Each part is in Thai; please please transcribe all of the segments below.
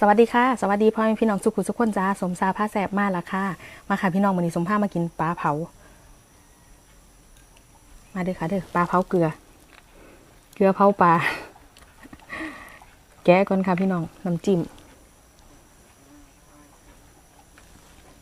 สวัสดีค่ะ สวัสดีพ่อแม่พี่น้องสุขุสุขคนจ้าสมซาผ้าแสบมากละค่ะ มาค่ะพี่น้องวันนี้สมผ้ามากินปลาเผา มาเด้อค่ะเด้อปลาเผาเกลือ เกลือเผาปลา แกะก่อนค่ะพี่น้องน้ำจิ้ม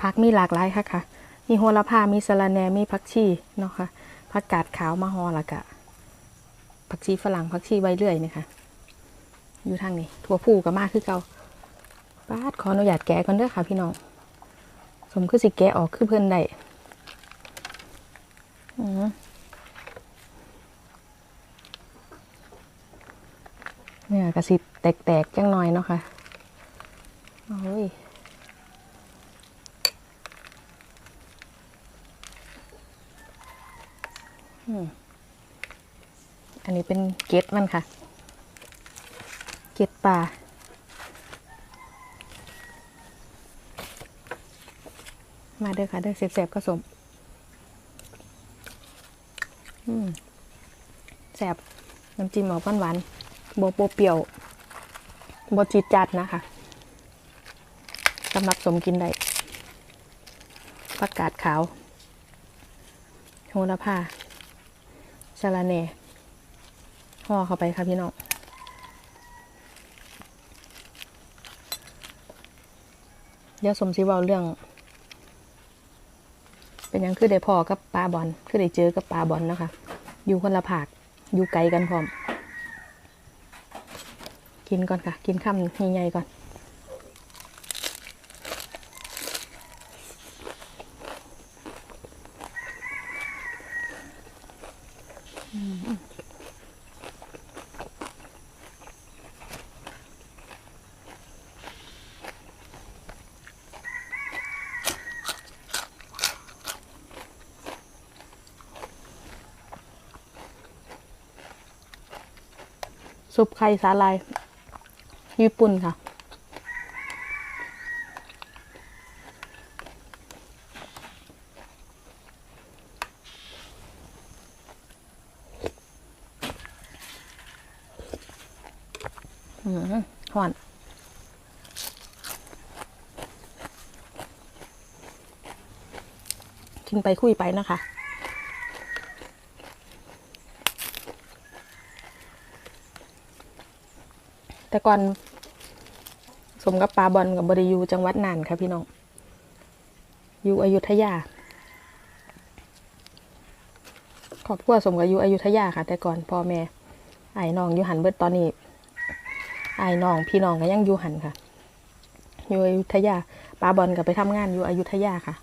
ผักมีหลากหลายค่ะค่ะ มีโหระพา มีสะระแหน่มีผักชีเนาะค่ะผักกาดขาวมะฮอละกะผักชีฝรั่งผักชีใบเลื่อยนี่ค่ะ อยู่ทางนี้ถั่วผู้ก็มากคือเก่า ป้าดขออนุญาตแกะก่อนเด้อค่ะ พี่น้อง สมคือสิแกะออกคือเพิ่นได้เนี่ยกระสิแตกๆจังหน่อยเนาะค่ะโอ้ยอันนี้เป็นเกล็ดมันค่ะ เกล็ดปลา มาเด้อค่ะเด้อเสียบๆก็สมแสบน้ำจิ้มออกหวานๆโบโบเปรี้ยวโบจิดจัดนะคะสำหรับสมกินได้ผักกาดขาวโหระพาสะระแหน่ห่อเข้าไปค่ะพี่น้องเดี๋ยวสมสิเว้าเรื่อง เป็นยังคือได้พอกับปลาบอลคือได้เจอกับปลาบอลนะคะ อยู่คนละผากอยู่ไกลกันพร้อม กินก่อนค่ะ กินข้ามใหญ่ๆก่อน ซุปไข่สาลาย ญี่ปุ่นค่ะ อืมหวานกินไปคุยไปนะคะ แต่ก่อนสมกับปลาบอลกับบริยูจังหวัดน่านค่ะพี่น้อง อยู่อยุธยา ขอบครัวสมกับอยู่อยุธยาค่ะ แต่ก่อนพ่อแม่ไอ้น้องอยู่หันเบิดตอนนี้ไอ้น้องพี่น้องก็ยังอยู่หันค่ะ อยู่อยุธยาปลาบอลกับไปทำงานอยู่อยุธยาค่ะ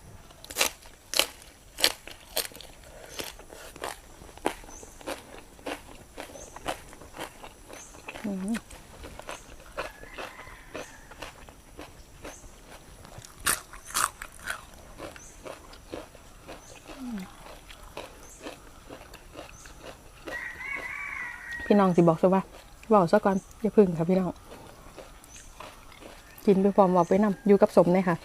พี่น้องสิบอกซะว่าบอกซะก่อนอย่าพึ่งค่ะพี่น้อง กินไปพร้อมบอกไปนำอยู่กับสมเลยค่ะ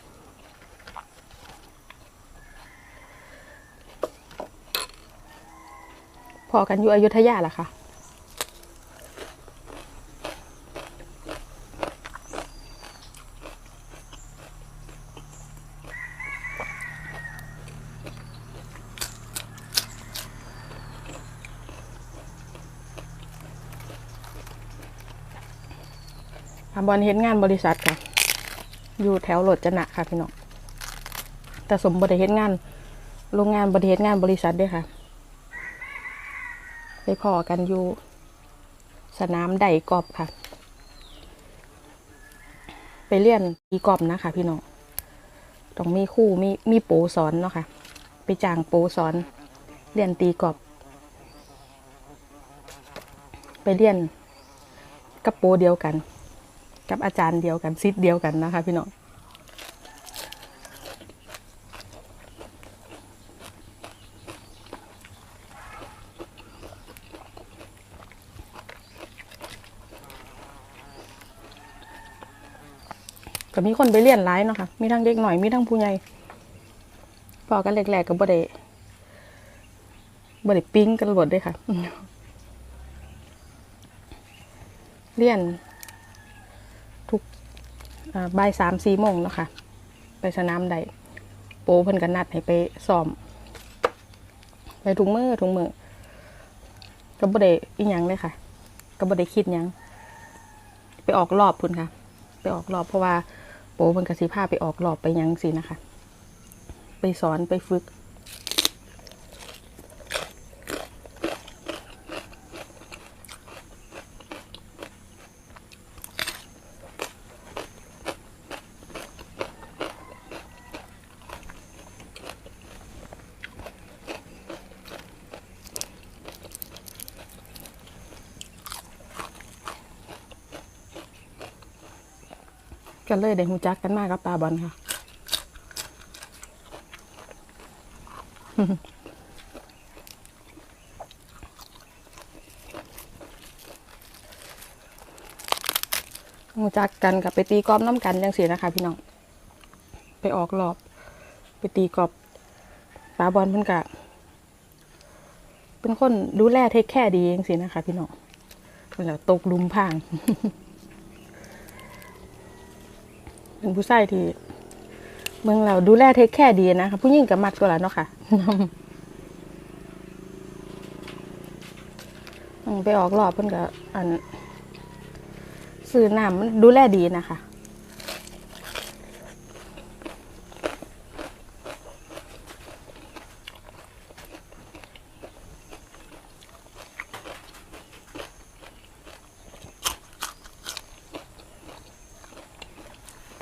พอกันอยู่อยุธยาล่ะค่ะ อาบอลเห็นงานบริษัทค่ะ อยู่แถวโหลดจนะค่ะพี่น้องแต่สมบริเห็นงานโรงงานบริเห็นงานบริษัทด้วยค่ะ ไปพอกันอยู่สนามไดกอบค่ะ ไปเรียนตีกอบนะคะพี่น้องต้องมีคู่มีมีโปสอนเนาะค่ะ ไปจ้างโปสอน เรียนตีกอบ ไปเรียนกับโปเดียวกัน กับอาจารย์เดียวกันซิดเดียวกันนะคะพี่น้องก็มีคนไปเรียนร้ายเนาะค่ะ มีทั้งเด็กหน่อย มีทั้งผู้ใหญ่พอกันแรกๆกับบ่ได้บ่ได้ปิ้งกันหลดด้วยค่ะ เรียน บ่ายสามสี่โมงเนาะค่ะ ไปสนามใดโปเพิ่นกันนัดให้ไปซ้อม ไปถุงมือถุงมือก็บ่ได้อีหยังเลยค่ะก็บ่ได้คิดหยัง ไปออกรอบพุ่นค่ะ ไปออกรอบเพราะว่าโปเพิ่นก็สิพาไปออกรอบไปหยังสินะคะ ไปสอนไปฝึก ก็เลยได้หูจักกันมากกับปลาบอลค่ะหูจักกันกับไปตีกอล์ฟน้ำกันยังเสียนะคะ พี่น้อง ไปออกรอบ ไปตีกอล์ฟปลาบอลเพิ่นกะเป็นคนดูแลเทคแค่ดียังสินะคะ พี่น้องเพิ่นก็ตกลุมพราง เป็นผู้ชายที่เมืองเราดูแลเทคแค่ดีนะคะผู้หญิงกับมักตัวละเนาะค่ะไปออกรอบเพิ่นก็อันซื้อน้ำมันดูแลดีนะคะ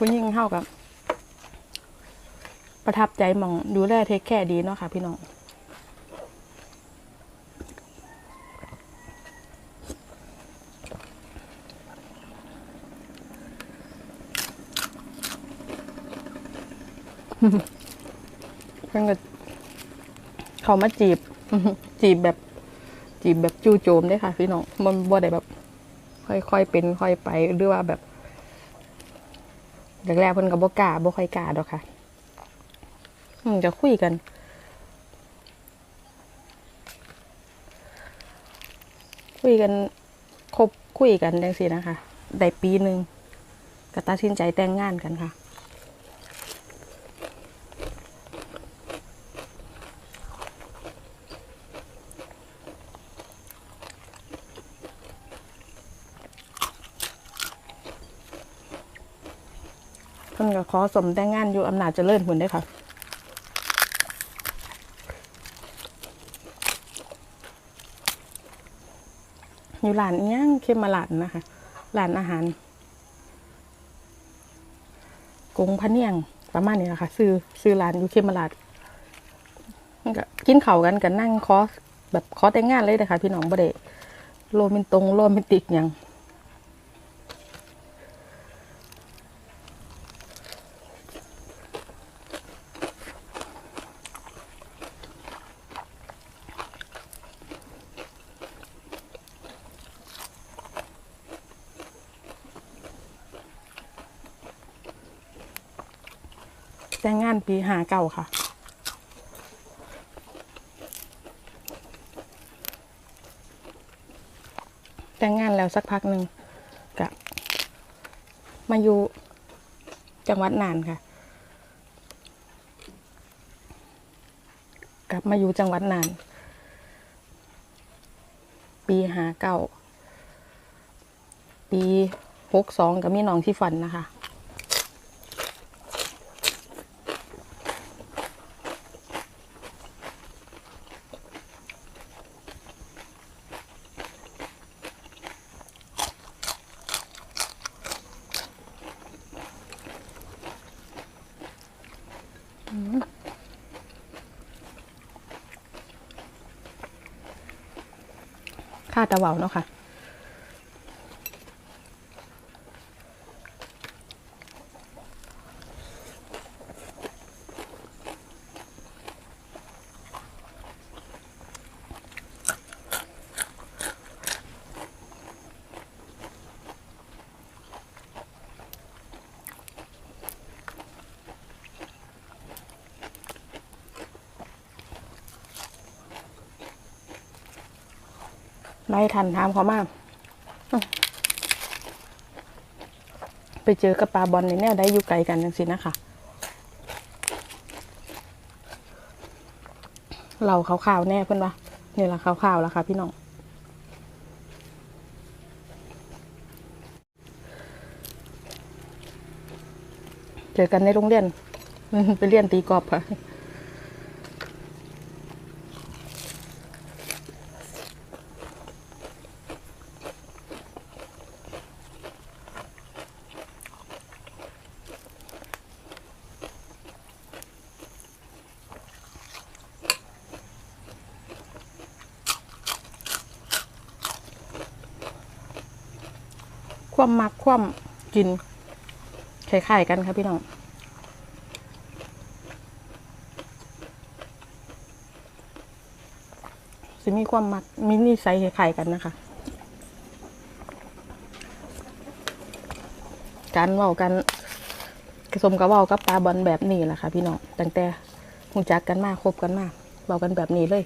ผู้หญิงเข้ากับ ประทับใจมองดูแลเทคแค่ดีเนาะค่ะพี่น้องเพิ่งก็เขามาจีบ จีบแบบ จีบแบบจู่โจมได้ค่ะ พี่น้องมันบ่ได้แบบ ค่อยๆเป็นค่อยไปหรือว่าแบบ แรกๆเพิ่นก็บ่กล้าบ่ค่อยกล้าดอกค่ะอืมจะคุยกัน คุยกันคบคุยกันจังซี่นะคะได้ปีหนึ่งก็ตัดสินใจแต่งงานกันค่ะ พิ่นก็ขอสมแต่งงานอยู่อำนาจเจริญหุ่นได้ค่ะอยู่ร้านอิหยังเข้มมาลาดนะคะร้านอาหารกงพะเนียงประมาณนี้แหละค่ะซื้อซื้อร้านอยู่เข้มมาลาดมันกินเข่ากันกันนั่งคอแบบคอแต่งงานเลยนะคะพี่น้องบ่ได้โรแมนตรงโรแมนติกหยัง แต่งงานปีหาเก่าค่ะ แต่งงานแล้วสักพักหนึ่งกะมาอยู่จังหวัดน่านค่ะ กลับมาอยู่จังหวัดน่าน ปีหาเก้าปีหกสองกับมีน้องที่ฝันนะคะ ตะเวาเนาะค่ะ ไล่ทันถามเขามาอื้อไปเจอกับปลาบอลในแนวได้อยู่ไกลกันจังสินะคะเราขาวๆแน่เพื่อนวะนี่แหละขาวๆแล้วค่ะพี่น้องเจอกันในโรงเรียนไปเรียนตีกอล์ฟค่ะ ความมักความกินคล้ายๆกันครับพี่น้องสิมีความมักมีนิสัยคล้ายๆกันนะคะ การเว้ากันกระสมกับเว้ากับปลาบอลแบบนี้แหละค่ะพี่น้องตั้งแต่หูจักกันมากคบกันมากเว้ากันแบบนี้เลย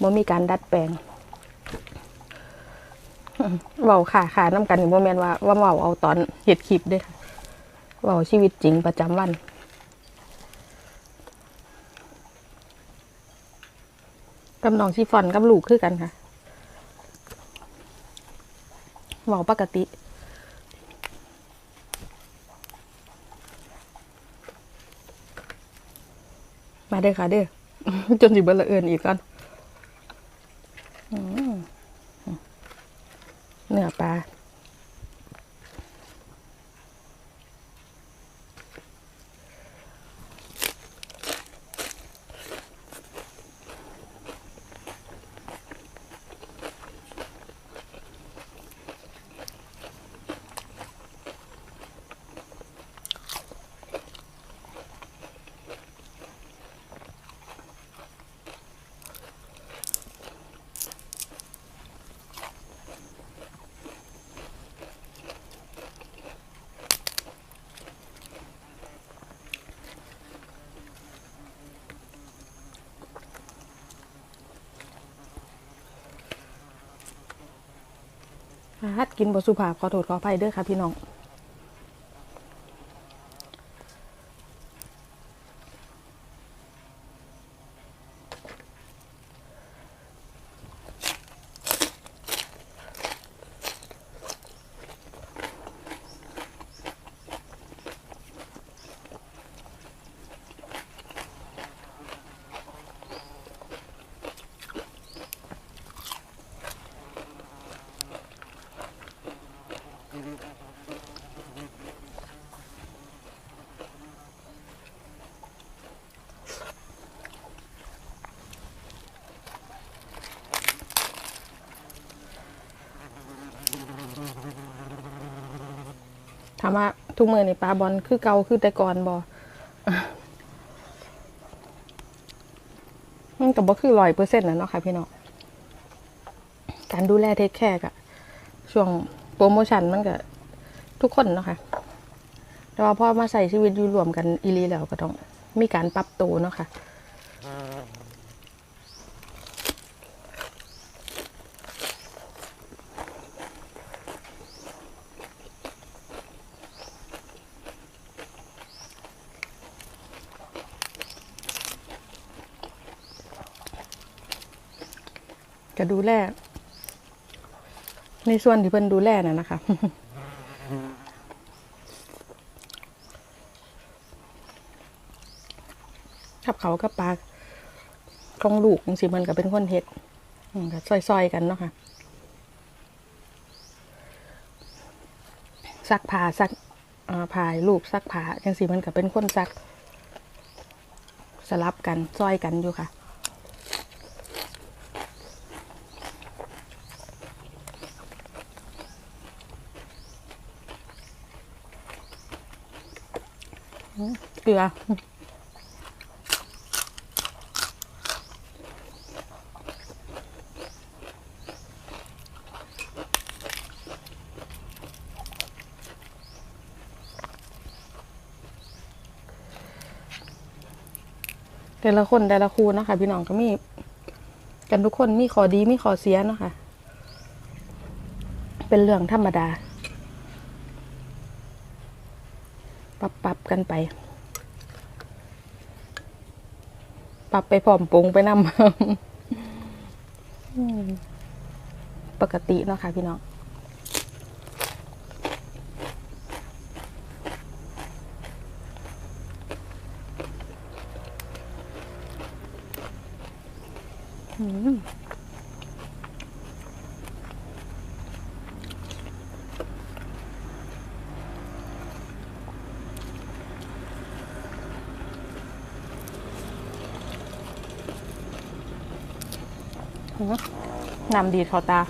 บ่มีการดัดแปลง เว้าขาขาน้ำกันนี่บ่แม่นว่าว่าเว้าเอาตอนเฮ็ดคลิปด้อค่ะเว้าชีวิตจริงประจำวัน กับน้องชีฟอนกับลูกคือกันค่ะเว้าปกติมาเด้อค่ะเด้อจนสิเบิ่ละเอินอีกก่อน ฮัดกินบสุภาพขอโทษขออภัยเด้อค่ะพี่น้อง ถามว่าทุกมือในปลาบอลคือเกาคือแต่ก่อนบอมันกับบ่คือร้อยเปอร์เซ็นต์นะเนาะค่ะพี่น้องการดูแลเทคแคร์กะช่วงโปรโมชั่นมันก็ทุกคนเนาะค่ะแต่ว่าพอมาใส่ชีวิตอยู่รวมกันอีลีแล้วก็ต้องมีการปรับตัวเนาะค่ะ ก็ ดูแลในส่วนที่เพิ่นดูแลน่ะนะคะกับเขากับปลาของลูกจังสิมันก็เป็นคนเฮ็ดอืมก็ซอยๆกันเนาะค่ะซักผ้าซักผ้าให้ลูกซักผ้าจังสิมันก็เป็นคนซัก สลับกันซอยกันอยู่ค่ะ เก ลือ แต่ละคนแต่ละครูนะคะพี่น้องก็มี กันทุกคนมีขอดีมีขอเสียนะคะ เป็นเรื่องธรรมดาปรับปรับกันไป ปรับไปพร้อมปรุงไปนำอืมปกติเนาะค่ะพี่น้องอืมอืม น้ำดีเขาตา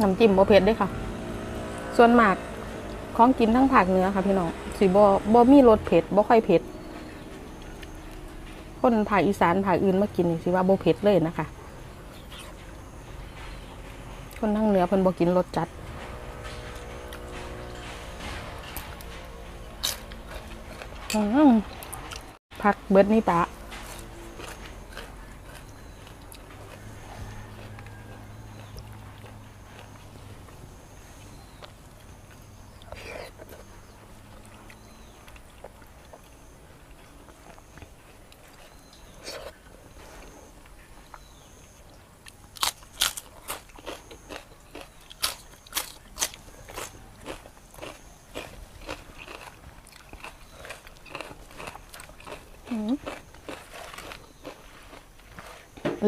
น้ำจิ้มบ่เผ็ดด้วยค่ะ ส่วนมากของกินทั้งภาคเนื้อค่ะพี่น้องสิบ่บ่มีรสเผ็ดบ่ค่อยเผ็ด คนภาคอีสานภาคอื่นมากินสิว่าบ่เผ็ดเลยนะคะ คนทั้งเนื้อเพิ่นบ่กินรสจัด พักเบิดนี่ปะ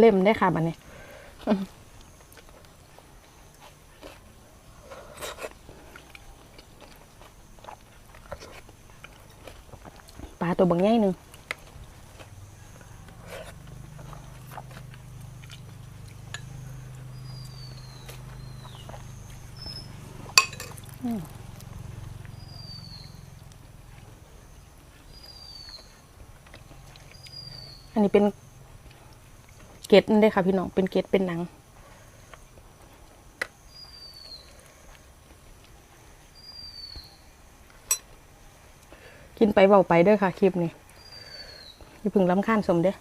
เล่มได้ค่ะบัดนี้ปลาตัวบางใหญ่หนึ่งอันนี้เป็น เกล็ดนั่นเด้ค่ะพี่น้องเป็นเกตเป็นหนัง กินไปเบาไปเด้อค่ะคลิปนี้อย่าพึ่งล้ำข้านสมเด้อ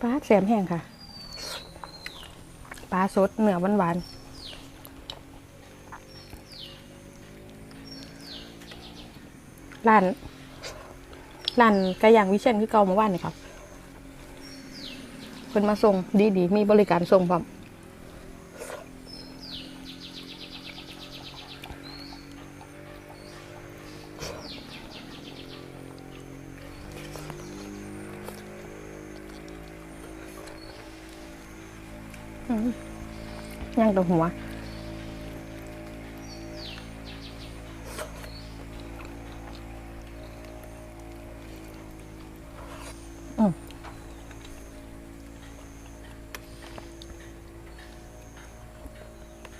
ปลาแสมแห้งค่ะ ปลาสดเนื้อหวานๆร้านร้านไก่ย่างวิเชียนคือเก่าเมาว่านนี่ครับเพิ่นมาส่งดีๆมีบริการส่งพร้อม ย่างหัวอืม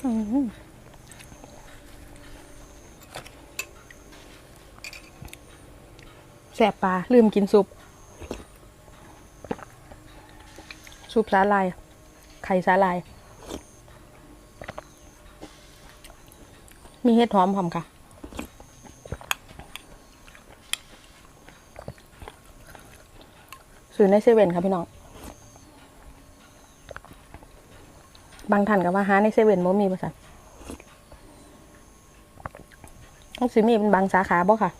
อืมแสบปลา ลืมกินซุป ซุปสาลาย ไข่สาลาย มีเห็ดหอมพร้อมค่ะซื้อในเซเว่นค่ะพี่น้อง บางท่านก็ว่าหาในเซเว่นบ่มีบริษัทต้องซื้อมีเป็นบางสาขาบ่ค่ะ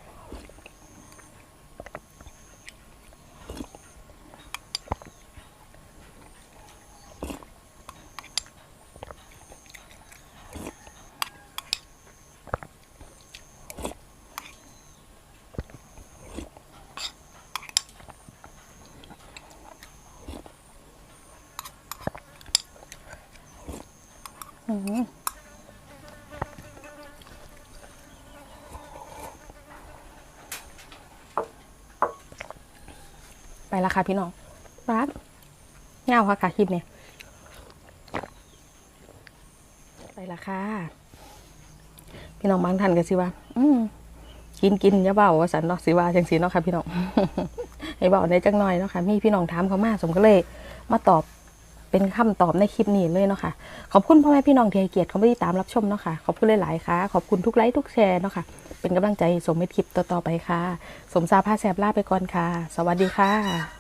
และค่ะพี่น้องรัดเงาค่ะค่ะคลิปเนี่ยไปละค่ะ พี่น้องบางท่านก็สิว่า อืมกินกินอย่าเบาว่าสันเนาะสิว่าจังสีเนาะค่ะพี่น้องให้เบาได้จังหน่อยเนาะค่ะมีพี่น้องถามเขามาสมก็เลยมาตอบเป็นคำตอบในคลิปนี้เลยเนาะค่ะขอบคุณพ่อแม่พี่น้องที่ให้เกียรติเขาไม่ได้ตามรับชมเนาะค่ะขอบคุณหลายๆค่ะ ขอบคุณทุกไลค์ทุกแชร์เนาะค่ะ เป็นกำลังใจให้สมในคลิปต่อๆไปค่ะ สมซาผ้าแสบลาไปก่อนค่ะ สวัสดีค่ะ